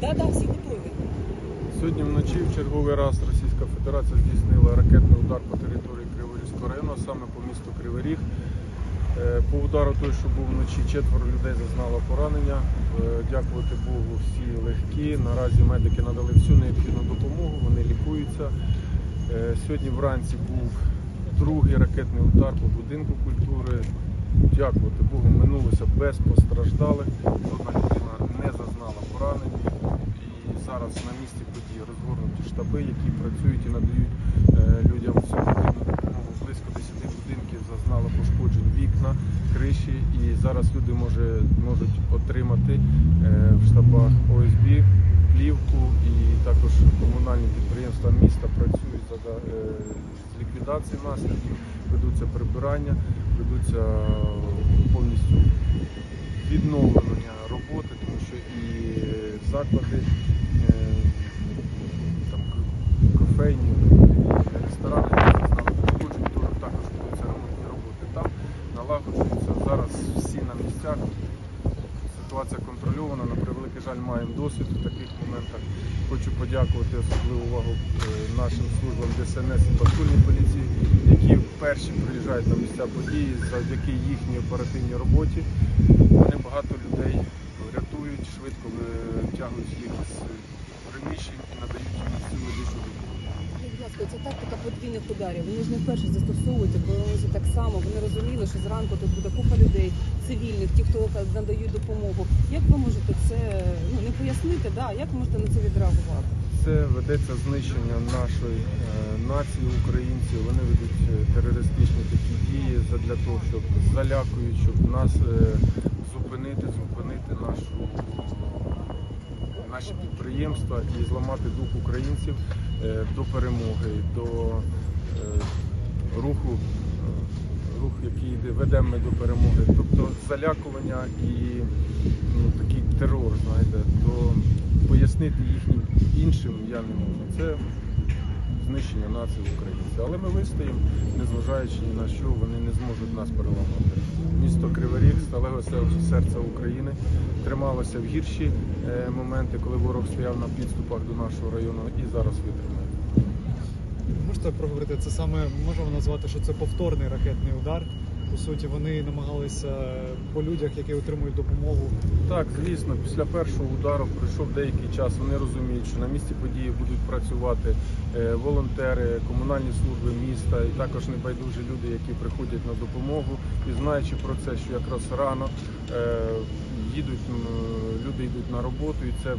Да, да, всі готові. Сьогодні вночі в черговий раз Російська Федерація здійснила ракетний удар по території Криворізького району, саме по місту Кривий Ріг. Е, По удару той, що був вночі, четверо людей зазнало поранення. Е, Дякувати Богу, всі легкі. Наразі медики надали всю необхідну допомогу, вони лікуються. Е, Сьогодні вранці був другий ракетний удар по будинку культури. Дякувати Богу, минулося без постраждалих. Зараз на місці події розгорнуті штаби, які працюють і надають е, людям всю допомогу. Близько 10 будинків зазнало пошкоджень вікна, криші, і зараз люди може, можуть отримати е, в штабах ОСБ плівку і також комунальні підприємства міста працюють за, е, з ліквідації наслідків, ведуться прибирання, ведуться повністю відновлення роботи, тому що і заклади, е, там, кофейні, ресторани, зазнали то також ведуться ремонтні роботи. Там налагоджуються зараз всі на місцях. Ситуація контрольована, на превеликий жаль, маємо досвід в таких моментах. Хочу подякувати особливу увагу е, нашим службам ДСНС і патрульній поліції, які перші приїжджають на місця події завдяки їхній оперативній роботі. Вони багато людей рятують, швидко витягують їх з приміщень і надають їм всю медичну допомогу. Ласка, ця тактика подвійних ударів. Вони ж не вперше застосовуються, плануються так само. Вони розуміли, що зранку тут буде купа людей, цивільних, ті, хто надають допомогу. Як ви можете це ну не пояснити? Да, як можете на це відреагувати? Це ведеться знищення нашої е, нації українців. Вони ведуть е, терористичні такі дії для того, щоб залякують, щоб нас е, зупинити, зупинити нашу наші підприємства і зламати дух українців е, до перемоги, до е, руху, е, рух, який ведемо ми до перемоги. Тобто залякування і ну, такий терор, знаєте, то пояснити їхнім іншим я не можу. Це знищення нації українців. Але ми вистоїмо, незважаючи ні на що, вони не зможуть нас переламати. Місто Кривий Ріг, сталеве серце України, трималося в гірші е, моменти, коли ворог стояв на підступах до нашого району і зараз витримає. Можете проговорити, це саме можемо назвати, що це повторний ракетний удар. По суті, вони намагалися по людях, які отримують допомогу. Так, звісно, після першого удару пройшов деякий час. Вони розуміють, що на місці події будуть працювати е, волонтери, комунальні служби міста і також небайдужі люди, які приходять на допомогу. І знаючи про це, що якраз рано е, їдуть люди йдуть на роботу, і це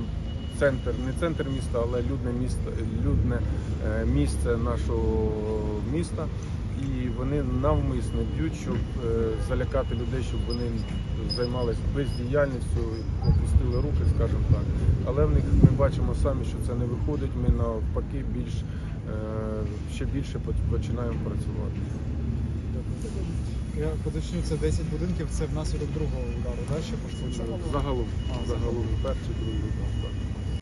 центр, не центр міста, але людне місто, людне е, місце нашого міста. І вони навмисно б'ють, щоб е, залякати людей, щоб вони займалися бездіяльністю, опустили руки, скажімо так. Але в них ми бачимо самі, що це не виходить. Ми навпаки більш е, ще більше починаємо працювати. Я поточню, це 10 будинків, це внаслідок другого удару, да, що пошкоджено? Загалом, А, загалом перший, другий удар. так.